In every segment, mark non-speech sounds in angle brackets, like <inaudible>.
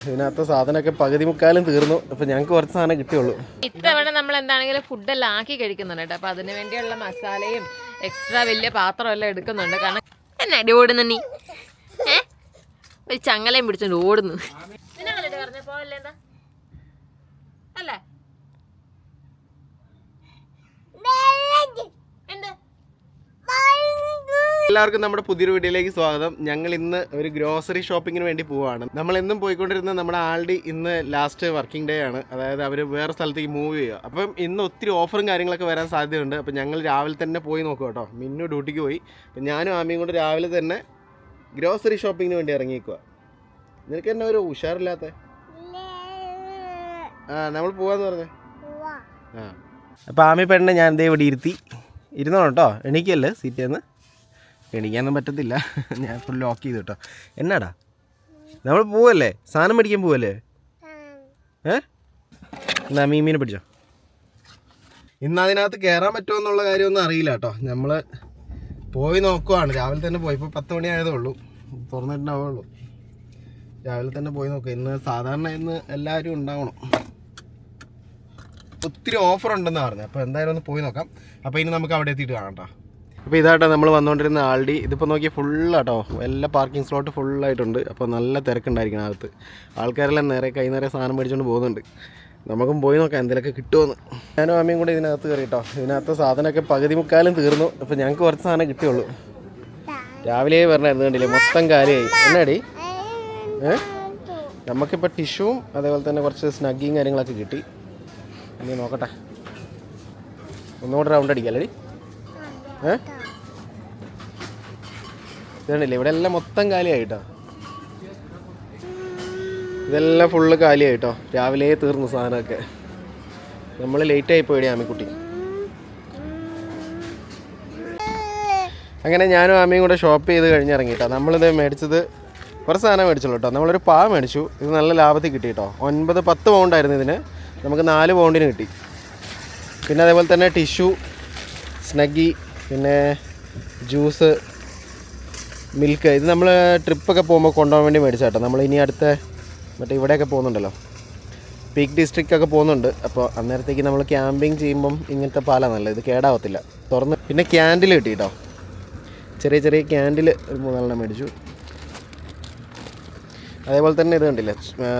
ഇതിനകത്ത് സാധനമൊക്കെ പകുതി മുക്കാലും തീർന്നു. അപ്പൊ ഞങ്ങൾക്ക് കുറച്ച് സാധനം കിട്ടിയുള്ളൂ. ഇത്തവണ നമ്മൾ എന്താണെങ്കിലും ഫുഡെല്ലാം ആക്കി കഴിക്കുന്നുണ്ട് കേട്ടോ. അപ്പൊ അതിന് വേണ്ടിയുള്ള മസാലയും എക്സ്ട്രാ വലിയ പാത്രം എല്ലാം എടുക്കുന്നുണ്ട്. കാരണം എന്നാടി ഓടുന്നു നീ? ഏ? ഒരു ചങ്ങലയും പിടിച്ചോണ്ട് ഓടുന്നു. പറഞ്ഞ പോവല്ലേ എന്താ അല്ലേ എന്ത് എല്ലാവർക്കും നമ്മുടെ പുതിയൊരു വീഡിയോയിലേക്ക് സ്വാഗതം. ഞങ്ങൾ ഇന്ന് ഒരു ഗ്രോസറി ഷോപ്പിങ്ങിന് വേണ്ടി പോവുകയാണ് നമ്മൾ എന്നും പോയിക്കൊണ്ടിരുന്ന നമ്മുടെ ആൾഡി ഇന്ന് ലാസ്റ്റ് വർക്കിംഗ് ഡേ ആണ്. അതായത് അവർ വേറെ സ്ഥലത്തേക്ക് മൂവ് ചെയ്യുക. അപ്പം ഇന്ന് ഒത്തിരി ഓഫറും കാര്യങ്ങളൊക്കെ വരാൻ സാധ്യതയുണ്ട്. അപ്പം ഞങ്ങൾ രാവിലെ തന്നെ പോയി നോക്കുക കേട്ടോ. മിന്നു ഡ്യൂട്ടിക്ക് പോയി. അപ്പം ഞാനും ആമിയും കൂടെ രാവിലെ തന്നെ ഗ്രോസറി ഷോപ്പിങ്ങിന് വേണ്ടി ഇറങ്ങിക്കുക നിനക്ക് തന്നെ ഒരു ഉഷാറില്ലാത്ത? ആ നമ്മൾ പോവാന്ന് പറഞ്ഞേ. ആ. അപ്പം ആമി പെണ്ണെ ഞാൻ ദേ ഇവിടെ ഇരുത്തി. ഇരുന്നോ കേട്ടോ. എണീക്കല്ലേ? സീറ്റിൽ നിന്ന്. എണീക്കാനൊന്നും പറ്റത്തില്ല. <laughs> ഞാൻ ഫുൾ ലോക്ക് ചെയ്തു കേട്ടോ എന്നാടാ? നമ്മൾ പോവല്ലേ? സാധനം മേടിക്കാൻ പോവല്ലേ? ഏ? എന്നാ മീമീനെ പിടിച്ചോ. ഇന്ന് അതിനകത്ത് കയറാൻ പറ്റുമോ എന്നുള്ള കാര്യമൊന്നും അറിയില്ല കേട്ടോ നമ്മൾ പോയി നോക്കുവാണ്. രാവിലെ തന്നെ പോയി. ഇപ്പോൾ പത്ത് മണി ആയതേ ഉള്ളൂ. തുറന്നിട്ടുണ്ടാവുള്ളൂ. രാവിലെ തന്നെ പോയി നോക്കുക ഇന്ന് സാധാരണ ഇന്ന് എല്ലാവരും ഉണ്ടാവണം. ഒത്തിരി ഓഫർ ഉണ്ടെന്ന് പറഞ്ഞു. അപ്പോൾ എന്തായാലും ഒന്ന് പോയി നോക്കാം. അപ്പോൾ ഇനി നമുക്ക് അവിടെ എത്തിയിട്ട് കാണാം കേട്ടോ അപ്പോൾ ഇതാട്ടോ നമ്മൾ വന്നുകൊണ്ടിരുന്ന ആൾഡി. ഇതിപ്പോൾ നോക്കിയാൽ ഫുള്ളാട്ടോ. എല്ലാ പാർക്കിംഗ് സ്ലോട്ട് ഫുള്ളായിട്ടുണ്ട്. അപ്പോൾ നല്ല തിരക്കുണ്ടായിരിക്കണം അകത്ത്. ആൾക്കാരെല്ലാം നേരെ കൈ നേരെ സാധനം മേടിച്ചുകൊണ്ട് പോകുന്നുണ്ട്. നമുക്കും പോയി നോക്കാം എന്തെങ്കിലുമൊക്കെ കിട്ടുമെന്ന് ഞാനും അമ്മയും കൂടെ ഇതിനകത്ത് കയറി കേട്ടോ ഇതിനകത്ത് സാധനമൊക്കെ പകുതി മുക്കാലും തീർന്നു. അപ്പോൾ ഞങ്ങൾക്ക് കുറച്ച് സാധനം കിട്ടിയുള്ളൂ. രാവിലെ പറഞ്ഞായിരുന്നു കണ്ടില്ലേ മൊത്തം കാര്യമായി എന്നാടി? ഏ? നമുക്കിപ്പോൾ ടിഷ്യൂവും അതേപോലെ തന്നെ കുറച്ച് സ്നഗ്ഗിയും കാര്യങ്ങളൊക്കെ കിട്ടി. ഇനി നോക്കട്ടെ. ഒന്നുകൂടെ റൗണ്ട് അടിക്കാം ഏ ഇതുണ്ടല്ലേ ഇവിടെ എല്ലാം മൊത്തം കാലിയായിട്ടോ? ഇതെല്ലാം ഫുള്ള് കാലിയായിട്ടോ? രാവിലെ തീർന്നു സാധനമൊക്കെ. നമ്മൾ ലേറ്റ് ആയി പോയി ആമിക്കുട്ടി. അങ്ങനെ ഞാനും ആമയും കൂടെ ഷോപ്പ് ചെയ്ത് കഴിഞ്ഞിറങ്ങിട്ടോ. നമ്മളിത് മേടിച്ചത് കുറച്ച് സാധനം മേടിച്ചുള്ളൂ കേട്ടോ. നമ്മളൊരു പാ മേടിച്ചു. ഇത് നല്ല ലാഭത്തിൽ കിട്ടി കേട്ടോ. ഒൻപത് പത്ത് പൗണ്ടായിരുന്നു ഇതിന്. നമുക്ക് നാല് പൗണ്ടിന് കിട്ടി. പിന്നെ അതേപോലെ തന്നെ ടിഷ്യൂ സ്നഗ്ഗി പിന്നെ ജ്യൂസ് മിൽക്ക് ഇത് നമ്മൾ ട്രിപ്പൊക്കെ പോകുമ്പോൾ കൊണ്ടുപോകാൻ വേണ്ടി മേടിച്ചാട്ടോ നമ്മൾ ഇനി അടുത്ത മറ്റേ ഇവിടെയൊക്കെ പോകുന്നുണ്ടല്ലോ. പീക്ക് ഡിസ്ട്രിക്റ്റൊക്കെ പോകുന്നുണ്ട്. അപ്പോൾ അന്നേരത്തേക്ക് നമ്മൾ ക്യാമ്പിങ് ചെയ്യുമ്പം ഇങ്ങനത്തെ പാലാണ് നല്ലത്. ഇത് കേടാവത്തില്ല. തുറന്ന് പിന്നെ ക്യാൻഡിൽ കിട്ടി കേട്ടോ ചെറിയ ചെറിയ ക്യാൻഡിൽ ഒരു മൂന്നാലെണ്ണം മേടിച്ചു. അതേപോലെ തന്നെ ഇത് കണ്ടില്ലേ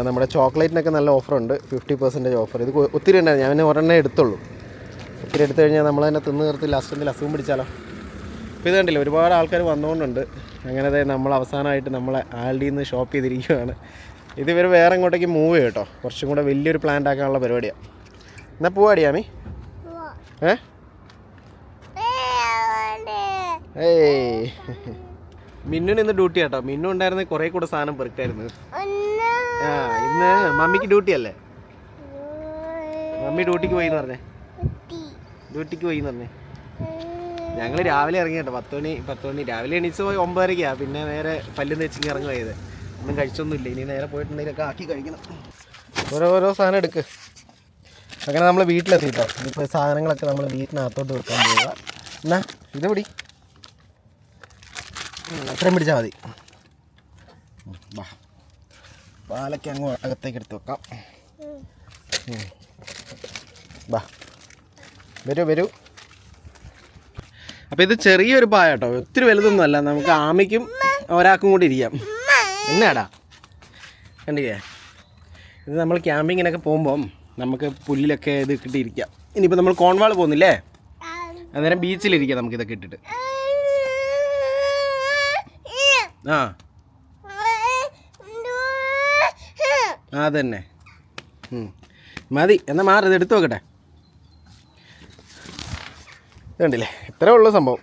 നമ്മുടെ ചോക്ലേറ്റിനൊക്കെ നല്ല ഓഫറുണ്ട് ഫിഫ്റ്റി പെർസെന്റേജ് ഓഫർ ഇത് ഒത്തിരി ഉണ്ടായിരുന്നു. ഞാൻ ഒരെണ്ണം എടുത്തുള്ളൂ. ഒത്തിരി എടുത്തു കഴിഞ്ഞാൽ നമ്മൾ തന്നെ തിന്ന് നിർത്തി ലാസ്റ്റ് എന്തെങ്കിലും അസുഖം പിടിച്ചാലോ. അപ്പോൾ ഇത് കണ്ടില്ല ഒരുപാട് ആൾക്കാർ വന്നുകൊണ്ടുണ്ട് അങ്ങനെ നമ്മൾ അവസാനമായിട്ട് നമ്മളെ ആൽഡിയിൽ നിന്ന് ഷോപ്പ് ചെയ്തിരിക്കുകയാണ് ഇത് ഇവർ വേറെ ഇങ്ങോട്ടേക്ക് മൂവ് ചെയ്യും കേട്ടോ. കുറച്ചും കൂടെ വലിയൊരു പ്ലാൻ ആക്കാനുള്ള പരിപാടിയാണ് എന്നാൽ പോവാടിയാമി ഏ? ഏയ്. മിന്നുന് ഇന്ന് ഡ്യൂട്ടി കേട്ടോ. മിന്നു ഉണ്ടായിരുന്ന കുറേ കൂടെ സാധനം പെറുക്കായിരുന്നു. ആ ഇന്ന് മമ്മിക്ക് ഡ്യൂട്ടി അല്ലേ? മമ്മി ഡ്യൂട്ടിക്ക് പോയി എന്ന് പറഞ്ഞേ. ഡ്യൂട്ടിക്ക് പോയി എന്ന് പറഞ്ഞേ. ഞങ്ങൾ രാവിലെ ഇറങ്ങി കേട്ടോ. പത്ത് മണി പത്ത് മണി. രാവിലെ എണീച്ച് പോയി ഒമ്പതരക്കാ. പിന്നെ നേരെ പല്ലും തെച്ചിങ് ഇറങ്ങി പോയത് ഒന്നും കഴിച്ചൊന്നുമില്ല. ഇനി നേരെ പോയിട്ടുണ്ടെങ്കിലൊക്കെ ആക്കി കഴിക്കണം. ഓരോ ഓരോ സാധനം എടുക്ക്. അങ്ങനെ നമ്മൾ വീട്ടിലെത്തിട്ടോ. ഇപ്പോൾ സാധനങ്ങളൊക്കെ നമ്മൾ വീട്ടിനകത്തോട്ട് വെക്കാൻ പോവുക. എന്നാ ഇത് പിടി. അത്രയും പിടിച്ചാൽ മതി. വാ. പാലൊക്കെ അങ്ങ് അകത്തേക്ക് എടുത്ത് വെക്കാം. ബാ വാ. വരൂ വരൂ. അപ്പോൾ ഇത് ചെറിയൊരു പായ കേട്ടോ ഒത്തിരി വലുതൊന്നും അല്ല നമുക്ക് ആമയ്ക്കും ഒരാൾക്കും കൂടി ഇരിക്കാം. എന്നാടാ? കണ്ടില്ലേ? ഇത് നമ്മൾ ക്യാമ്പിങ്ങിനൊക്കെ പോകുമ്പം നമുക്ക് പുല്ലിലൊക്കെ ഇത് കിട്ടിയിരിക്കാം. ഇനിയിപ്പോൾ നമ്മൾ കോൺവാൾ പോകുന്നില്ലേ? അന്നേരം ബീച്ചിലിരിക്കാം നമുക്ക് ഇതൊക്കെ ഇട്ടിട്ട്. ആ. അതന്നെ. മതി. എന്നാൽ മാറി ഇത് എടുത്തു വെക്കട്ടെ ഇത് കണ്ടില്ലേ? ഇത്രേ ഉള്ളൂ സംഭവം.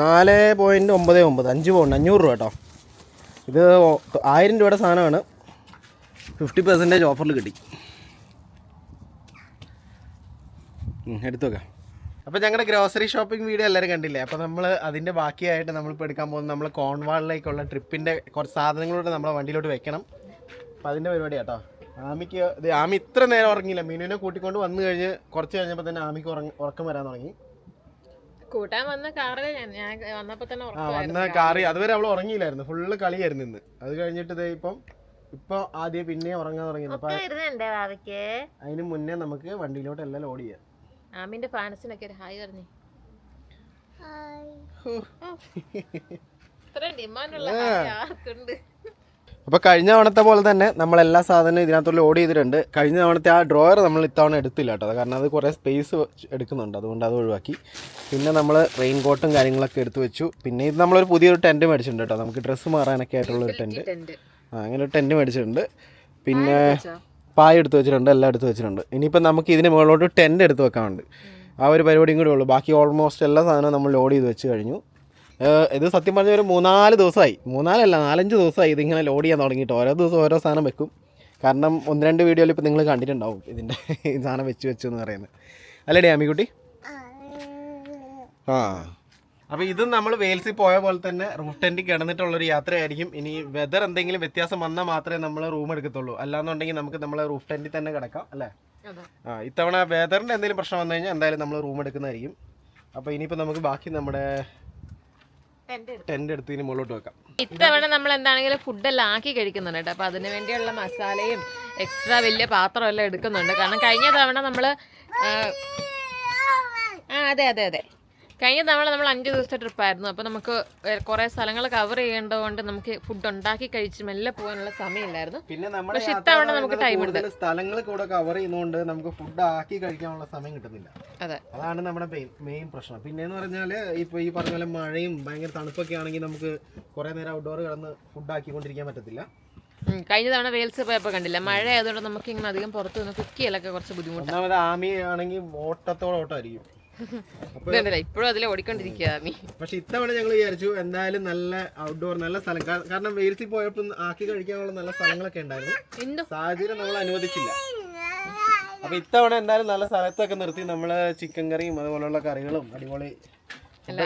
നാല് പോയിന്റ് ഒമ്പത് ഒമ്പത് അഞ്ച് പൗണ്ട് അഞ്ഞൂറ് രൂപ കേട്ടോ. ഇത് ആയിരം രൂപയുടെ സാധനമാണ്. ഫിഫ്റ്റി പെർസെന്റേജ് ഓഫറിൽ കിട്ടി. എടുത്തു വെക്കാം. അപ്പോൾ ഞങ്ങളുടെ ഗ്രോസറി ഷോപ്പിംഗ് വീഡിയോ എല്ലാവരും കണ്ടില്ലേ? അപ്പോൾ നമ്മൾ അതിന്റെ ബാക്കിയായിട്ട് നമ്മളിപ്പോൾ എടുക്കാൻ പോകുന്നത് നമ്മൾ കോൺവാളിലേക്കുള്ള ട്രിപ്പിന്റെ കുറച്ച് സാധനങ്ങളോട് നമ്മളെ വണ്ടിയിലോട്ട് വെക്കണം. അപ്പോൾ അതിന്റെ പരിപാടി കേട്ടോ. ആമിക്ക് ആമി ഇത്ര നേരം ഉറങ്ങിയില്ല. മീനുവിനെ കൂട്ടിക്കൊണ്ട് വന്നു കഴിഞ്ഞ് കുറച്ച് കഴിഞ്ഞപ്പോൾ തന്നെ ആമിക്ക് ഉറക്കം വരാൻ തുടങ്ങി. കൂട്ടാൻ വന്ന കാറിൽ ഞാൻ വന്നപ്പോ തന്നെ ആ. വന്ന കാറി അതുവരെ അവൾ ഉറങ്ങിയില്ലായിരുന്നു. ഫുള്ള് കളിയായിരുന്നു ഇന്ന്. അത് കഴിഞ്ഞിട്ട് ദേ ഇപ്പം ഇപ്പൊ ആദ്യം പിന്നെ ഉറങ്ങാൻ തുടങ്ങിയത്. അപ്പൊ വരുന്നുണ്ടേ വാവയ്ക്ക് അതിന് മുന്നേ നമുക്ക് വണ്ടിയിലോട്ട് എല്ലാം ലോഡ് ചെയ്യാം. ആമിന്റെ ഫാൻസിനൊക്കെ ഒരു ഹായ് പറഞ്ഞു. ഹോ. ഡിമാൻഡുള്ള ഹായ് ആർക്കുണ്ട് അപ്പോൾ കഴിഞ്ഞ തവണത്തെ പോലെ തന്നെ നമ്മൾ എല്ലാ സാധനവും ഇതിനകത്തുള്ള ലോഡ് ചെയ്തിട്ടുണ്ട്. കഴിഞ്ഞ തവണത്തെ ആ ഡ്രോയർ നമ്മൾ ഇത്തവണ എടുത്തില്ല കേട്ടോ. കാരണം അത് കുറേ സ്പേസ് എടുക്കുന്നുണ്ട്. അതുകൊണ്ട് അത് ഒഴിവാക്കി. പിന്നെ നമ്മൾ റെയിൻ കോട്ടും കാര്യങ്ങളൊക്കെ എടുത്തു വെച്ചു. പിന്നെ ഇത് നമ്മളൊരു പുതിയൊരു ടെന്റ് മേടിച്ചിട്ടുണ്ട് കേട്ടോ. നമുക്ക് ഡ്രസ്സ് മാറാനൊക്കെ ആയിട്ടുള്ളൊരു ടെന്റ് ടെന്റ് ആ അങ്ങനെ ഒരു ടെന്റ് മേടിച്ചിട്ടുണ്ട്. പിന്നെ പായ എടുത്ത് വെച്ചിട്ടുണ്ട്. എല്ലാം എടുത്ത് വെച്ചിട്ടുണ്ട്. ഇനിയിപ്പോൾ നമുക്ക് ഇതിന് മുകളിലോട്ട് ടെന്റ് എടുത്ത് വെക്കാനുണ്ട്. ആ ഒരു പരിപാടിയും കൂടെ ഉള്ളൂ. ബാക്കി ഓൾമോസ്റ്റ് എല്ലാ സാധനവും നമ്മൾ ലോഡ് ചെയ്ത് വെച്ച് കഴിഞ്ഞു. ഇത് സത്യം പറഞ്ഞ ഒരു മൂന്നാൽ ദിവസമായി. മൂന്നാലല്ല നാലഞ്ച് ദിവസമായി ഇതിങ്ങനെ ലോഡ് ചെയ്യാൻ തുടങ്ങിയിട്ട്. ഓരോ ദിവസം ഓരോ സാധനം വെക്കും. കാരണം ഒന്ന് രണ്ട് വീഡിയോയിൽ ഇപ്പോൾ നിങ്ങൾ കണ്ടിട്ടുണ്ടാവും ഇതിന്റെ സാധനം വെച്ച് വെച്ചു എന്ന് പറയുന്നത്. അല്ലേടി അമ്മിക്കുട്ടി? ആ. അപ്പോൾ ഇതും നമ്മൾ വെയിൽസിൽ പോയ പോലെ തന്നെ റൂഫ് ടെന്റിൽ കിടന്നിട്ടുള്ളൊരു യാത്രയായിരിക്കും. ഇനി വെതർ എന്തെങ്കിലും വ്യത്യാസം വന്നാൽ മാത്രമേ നമ്മൾ റൂം എടുക്കത്തുള്ളൂ. അല്ലാന്നുണ്ടെങ്കിൽ നമുക്ക് നമ്മൾ റൂഫ് ടെന്റിൽ തന്നെ കിടക്കാം അല്ലേ? ആ ഇത്തവണ വെതറിന്റെ എന്തെങ്കിലും പ്രശ്നം വന്നു കഴിഞ്ഞാൽ എന്തായാലും നമ്മൾ റൂം എടുക്കുന്നതായിരിക്കും. അപ്പോൾ ഇനിയിപ്പോൾ നമുക്ക് ബാക്കി നമ്മുടെ ടെന്റ് എടുത്ത്. മുകളിലോട്ട് വെക്കാം. ഇത്തവണ നമ്മൾ എന്താണെങ്കിലും ഫുഡെല്ലാം ആക്കി കഴിക്കുന്നുണ്ട് കേട്ടോ. അപ്പോൾ അതിന് വേണ്ടിയുള്ള മസാലയും എക്സ്ട്രാ വലിയ പാത്രം എല്ലാം എടുക്കുന്നുണ്ട്. കാരണം കഴിഞ്ഞ തവണ നമ്മൾ ആ അതെ അതെ അതെ. കഴിഞ്ഞ തവണ നമ്മൾ അഞ്ച് ദിവസത്തെ ട്രിപ്പായിരുന്നു അപ്പോൾ നമുക്ക് കുറേ സ്ഥലങ്ങൾ കവർ ചെയ്യേണ്ടതുകൊണ്ട് നമുക്ക് ഫുഡ് ഉണ്ടാക്കി കഴിച്ച് മെല്ലെ പോകാനുള്ള സമയമില്ലായിരുന്നു. പിന്നെ പക്ഷെ ഇത്തവണ നമുക്ക് ടൈം ഉണ്ട്. സ്ഥലങ്ങൾ കൂടെ കവർ ചെയ്യുന്നതുകൊണ്ട് നമുക്ക് ഫുഡ് ആക്കി കഴിക്കാനുള്ള സമയം കിട്ടുന്നില്ല. അതെ. അതാണ് നമ്മുടെ മെയിൻ പ്രശ്നം. പിന്നെ എന്ന് പറഞ്ഞാൽ ഇപ്പോൾ ഈ പറഞ്ഞ പോലെ മഴയും ഭയങ്കര തണുപ്പൊക്കെ ആണെങ്കിൽ നമുക്ക് കുറേ നേരം ഔട്ട്ഡോർ കിടന്ന് ഫുഡ് ആക്കിക്കൊണ്ടിരിക്കാൻ പറ്റത്തില്ല. കഴിഞ്ഞ തവണ വെയിൽസ് പോയപ്പോൾ കണ്ടില്ല? മഴ ആയതുകൊണ്ട് നമുക്ക് ഇങ്ങനെ അധികം പുറത്ത് നിന്ന് കുക്ക് ചെയ്യലൊക്കെ കുറച്ച് ബുദ്ധിമുട്ടാണ് ആമി ആണെങ്കിൽ ഓട്ടത്തോടെ ഓട്ടമായിരിക്കും. ഇപ്പോഴും അതിൽ ഓടിക്കൊണ്ടിരിക്കുക മീ പക്ഷെ ഇത്തവണ ഞങ്ങൾ വിചാരിച്ചു എന്തായാലും നല്ല ഔട്ട്ഡോർ നല്ല സ്ഥലം. കാരണം വെയിൽസിൽ പോയപ്പോൾ ആക്കി കഴിക്കാനുള്ള നല്ല സ്ഥലങ്ങളൊക്കെ ഉണ്ടായിരുന്നു. സാഹചര്യം നമ്മൾ അനുവദിച്ചില്ല. അപ്പൊ ഇത്തവണ എന്തായാലും നല്ല സ്ഥലത്തൊക്കെ നിർത്തി നമ്മൾ ചിക്കൻ കറിയും അതുപോലുള്ള കറികളും അടിപൊളി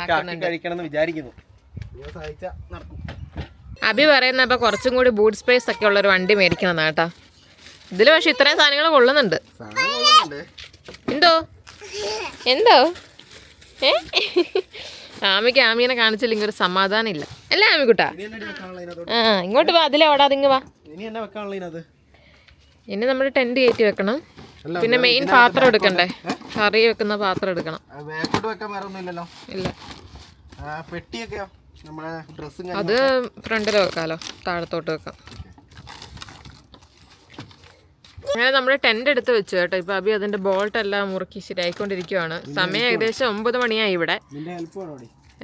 ആക്കി കഴിക്കണം എന്ന് വിചാരിക്കുന്നു. സഹായിച്ച നടക്കും. അഭി പറയുന്ന അപ്പോൾ കുറച്ചും കൂടി ബൂട്ട് സ്പേസ് ഒക്കെ ഉള്ള ഒരു വണ്ടി മേടിക്കണം കേട്ടാ. ഇതിൽ പക്ഷെ ഇത്രയും സാധനങ്ങൾ കൊള്ളുന്നുണ്ട്. സാധനം കൊള്ളുന്നുണ്ട്. എന്തോ? എന്തോ? ഏ? ആമിക്ക് ആമിനെ കാണിച്ചില്ലെങ്കിൽ ഒരു സമാധാനം ഇല്ല അല്ലേ ആമിക്കുട്ടാ? ആ ഇങ്ങോട്ട് വാ അതിലെ ഓടാതെ ഇങ്ങ് വാ. ഇനി നമ്മൾ ടെന്റ് കയറ്റി വെക്കണം. പിന്നെ മെയിൻ പാത്രം എടുക്കണ്ടേ? കറി വെക്കുന്ന പാത്രം എടുക്കണം. ഇല്ല. പെട്ടിയൊക്കെയോ? അത് ഫ്രണ്ടിൽ വെക്കാലോ താഴത്തോട്ട് വെക്കാം. അങ്ങനെ നമ്മൾ ടെന്റ് എടുത്ത് വെച്ചു കേട്ടോ. ഇപ്പൊ അബി അതിന്റെ ബോൾട്ട് എല്ലാം മുറുക്കി ശരിയായിക്കൊണ്ടിരിക്കുവാണ്. സമയം ഏകദേശം ഒമ്പത് മണിയായി ഇവിടെ.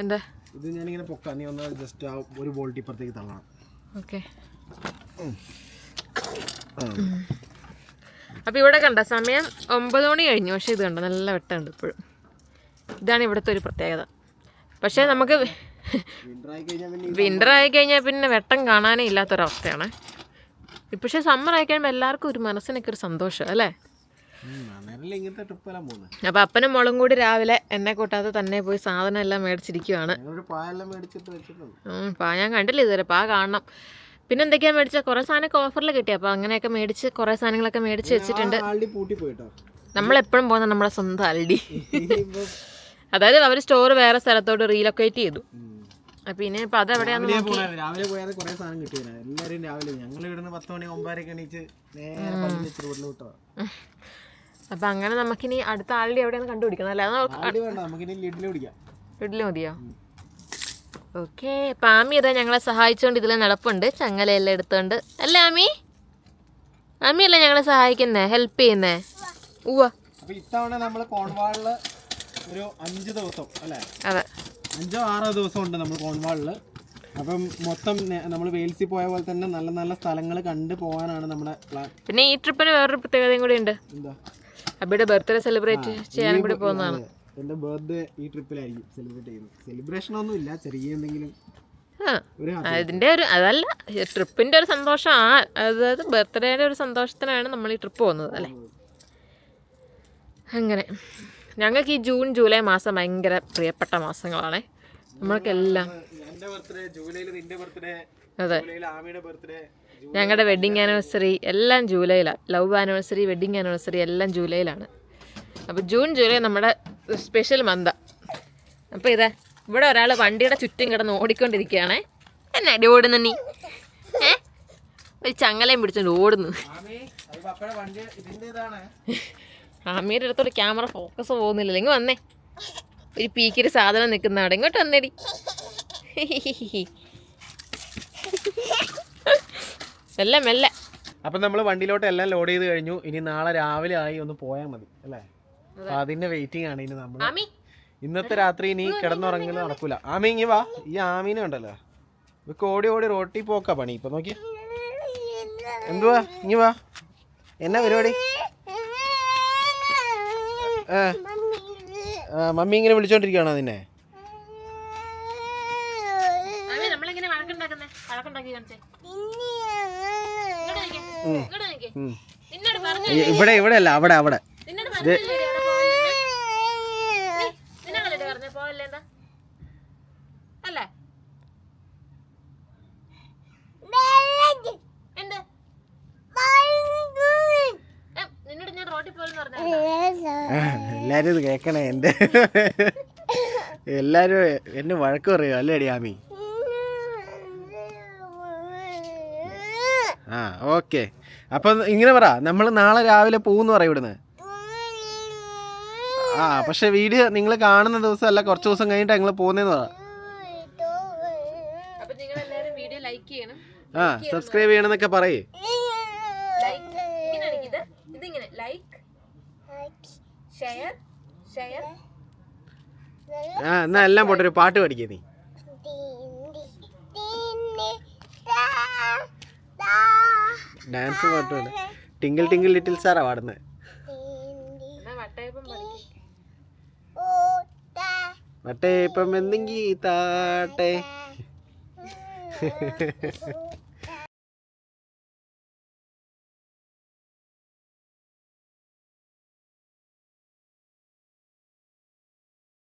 എന്താ? ഇത് ഞാനിങ്ങനെ പൊക്കാം. നീ ഒന്ന് ജസ്റ്റ് ആ ഒരു ബോൾട്ട് ഇപ്പുറത്തേക്ക് തള്ളണം. ഓക്കെ. ഇവിടെ കണ്ട സമയം ഒമ്പത് മണി കഴിഞ്ഞു. പക്ഷെ ഇത് കണ്ട നല്ല വെട്ടമുണ്ട് ഇപ്പോഴും. ഇതാണ് ഇവിടുത്തെ ഒരു പ്രത്യേകത. പക്ഷെ നമുക്ക് വിന്റർ വിന്റർ ആയി കഴിഞ്ഞാൽ പിന്നെ വെട്ടം കാണാനേ ഇല്ലാത്തൊരവസ്ഥയാണ്. പക്ഷേ സമ്മർ ആയി കഴിയുമ്പോൾ എല്ലാവർക്കും ഒരു മനസ്സിനൊക്കെ ഒരു സന്തോഷം അല്ലേ? അപ്പൊ അപ്പനും മോളും കൂടി രാവിലെ എന്നെ കൂട്ടാതെ തന്നെ പോയി സാധനം എല്ലാം മേടിച്ചിരിക്കുവാണ്. പാ ഞാൻ കണ്ടില്ല ഇതുവരെ പാ കാണണം. പിന്നെ എന്തൊക്കെയാ മേടിച്ച? കുറേ സാധനമൊക്കെ ഓഫറിൽ കിട്ടി. അപ്പൊ അങ്ങനെയൊക്കെ മേടിച്ച് കുറേ സാധനങ്ങളൊക്കെ മേടിച്ച് വെച്ചിട്ടുണ്ട്. നമ്മൾ നമ്മളെപ്പോഴും പോകുന്ന നമ്മളെ സ്വന്തം അൽഡി അതായത് അവർ സ്റ്റോർ വേറെ സ്ഥലത്തോട്ട് റീലൊക്കേറ്റ് ചെയ്തു. അപ്പോൾ ഇപ്പൊ അതെവിടെയാന്ന് രാവിലെ പോണേ രാവിലെ പോയാൽ കുറെ സാധനം കിട്ടിയില്ല എല്ലാരും രാവിലെ ഞങ്ങൾ ഇവിടുന്ന് പത്ത് മണി ഒമ്പതരക്ക് എണീച്ച് നേരെ അപ്പൊ റോഡിൽ വിട്ടോ അപ്പം അങ്ങനെ നമുക്കിനി അടുത്ത ആളുടെ എവിടെയാണ് കണ്ടുപിടിക്കണം അല്ലാതെ വേണ്ട നമുക്കിനി ലിഡിൽ പിടിക്കാം. വീട്ടിൽ മതിയോ? ഓക്കെ അപ്പം ആമി ഇതാ ഞങ്ങളെ സഹായിച്ചുകൊണ്ട് ഇതിലെ നടപ്പുണ്ട്. ചങ്ങലയെല്ലാം എടുത്തോണ്ട്. അല്ലേ ആമി ആമി അല്ലേ ഞങ്ങളെ സഹായിക്കുന്നേ? ഹെൽപ്പ് ചെയ്യുന്നേ? ഉവ്വ. അപ്പൊ ഇത്തവണ നമ്മൾ കോൺവാളിൽ ഒരു അഞ്ച് ദിവസം അല്ലേ? അതെ. അഞ്ചോ ആറോ ദിവസം ഉണ്ട് നമ്മൾ കോൺവാളിൽ അപ്പം മൊത്തം നമ്മൾ വെയിൽസിൽ പോയ പോലെ തന്നെ നല്ല നല്ല സ്ഥലങ്ങൾ കണ്ടു പോകാനാണ് നമ്മുടെ പ്ലാൻ പിന്നെ ഈ ട്രിപ്പിന് വേറൊരു പ്രത്യേകതയും കൂടി ഉണ്ട്. എന്താ? അബിയുടെ ബർത്ത്ഡേ സെലിബ്രേറ്റ് ചെയ്യാനും കൂടി പോകുന്നതാണ്. എന്റെ ബർത്ത്ഡേ ഈ ട്രിപ്പിലായിരിക്കും സെലിബ്രേറ്റ് ചെയ്യുന്നത്. സെലിബ്രേഷൻ ഒന്നും ഇല്ല ചെറിയ എന്തെങ്കിലും അതിന്റെ ഒരു അതല്ല ട്രിപ്പിന്റെ ഒരു സന്തോഷം ആ അതായത് ബർത്ത്ഡേയുടെ ഒരു സന്തോഷത്തിനാണ് നമ്മൾ ഈ ട്രിപ്പ് പോകുന്നത് അല്ലേ? അങ്ങനെ. ഞങ്ങൾക്ക് ഈ ജൂൺ ജൂലൈ മാസം ഭയങ്കര പ്രിയപ്പെട്ട മാസങ്ങളാണ്. നമ്മൾക്കെല്ലാം. അതെ. ഞങ്ങളുടെ വെഡിങ് ആനിവേഴ്സറി എല്ലാം ജൂലൈയിലാണ് ലവ് ആനിവേഴ്സറി വെഡിങ് ആനിവേഴ്സറി എല്ലാം ജൂലൈയിലാണ്. അപ്പോൾ ജൂൺ ജൂലൈ നമ്മുടെ സ്പെഷ്യൽ മന്ത. അപ്പോൾ ഇതാ ഇവിടെ ഒരാൾ വണ്ടിയുടെ ചുറ്റും കിടന്ന് ഓടിക്കൊണ്ടിരിക്കുകയാണേ. എന്നാ അടി ഓടുന്ന നീ. ഏ? ഒരു ചങ്ങലയും പിടിച്ചോണ്ട് ഓടുന്നു. <laughs> അത് അടുത്തോട് അടുത്തോട്ട് ക്യാമറ ഫോക്കസ് പോകുന്നില്ല. ഇങ്ങ് വന്നേ. ഒരു പീക്കിരി സാധനം നിൽക്കുന്ന അവിടെ. ഇങ്ങോട്ട് വന്നേടി. മെല്ലെ മെല്ലെ. അപ്പം നമ്മൾ വണ്ടിയിലോട്ട് എല്ലാം ലോഡ് ചെയ്ത് കഴിഞ്ഞു. ഇനി നാളെ രാവിലെ ആയി ഒന്ന് പോയാൽ മതി അല്ലേ? അപ്പൊ അതിന്റെ വെയിറ്റിംഗ് ആണ് ഇനി നമ്മൾ ഇന്നത്തെ രാത്രി ഇനി കിടന്നുറങ്ങുന്നത് നടക്കൂല. ആമി ഇങ്ങി വാ. ഈ ആമീനെ ഉണ്ടല്ലോ ഇവക്ക് ഓടി ഓടി റോട്ടി പോക്കാ പണി. ഇപ്പൊ നോക്കി എന്തുവാ? ഇങ്ങി വാ. എന്നാ പരിപാടി? മമ്മി ഇങ്ങനെ വിളിച്ചോണ്ടിരിക്കുകയാണോ നിന്നെ? ഇവിടെ ഇവിടെ അല്ല അവിടെ അവിടെ നിന്നോട് പറഞ്ഞില്ലേ അവിടെ പോകല്ലെന്ന്? നീ നിന്നോടല്ലേ പറഞ്ഞേ പോകല്ലേ എന്താ അല്ലേ എന്ത് ഏ, നിന്നോട് ഞാൻ റോഡിൽ പോലെന്ന് പറഞ്ഞു ആ, എല്ലാരും ഇത് കേക്കണേ എന്റെ എല്ലാരും എന്നെ വഴക്ക് പറയോ? അല്ലേ ഡിയാമി ആ ഓക്കെ. അപ്പൊ ഇങ്ങനെ പറ നമ്മൾ നാളെ രാവിലെ പോകുന്നു പറയും ഇവിടുന്ന്. ആ പക്ഷെ വീഡിയോ നിങ്ങൾ കാണുന്ന ദിവസം അല്ല കുറച്ച് ദിവസം കഴിഞ്ഞിട്ട് ഞങ്ങൾ പോകുന്നതെന്ന് പറ. നിങ്ങൾ എല്ലാവരും വീഡിയോ ലൈക്ക് ചെയ്യണം. ആ സബ്സ്ക്രൈബ് ചെയ്യണമെന്നൊക്കെ പറയേ. ലൈക്ക്. ഷെയർ ആ എന്നാ എല്ലാം പോട്ടെ ഒരു പാട്ട് പഠിക്കേ നീ. ഡാൻസ് പാട്ടുണ്ട് പാട്. ടിങ്കിൾ ടിങ്കിൾ ലിറ്റിൽ സാറാ പാടുന്നത് വട്ടയപ്പം എന്തെങ്കിൽ താട്ടെ <laughs>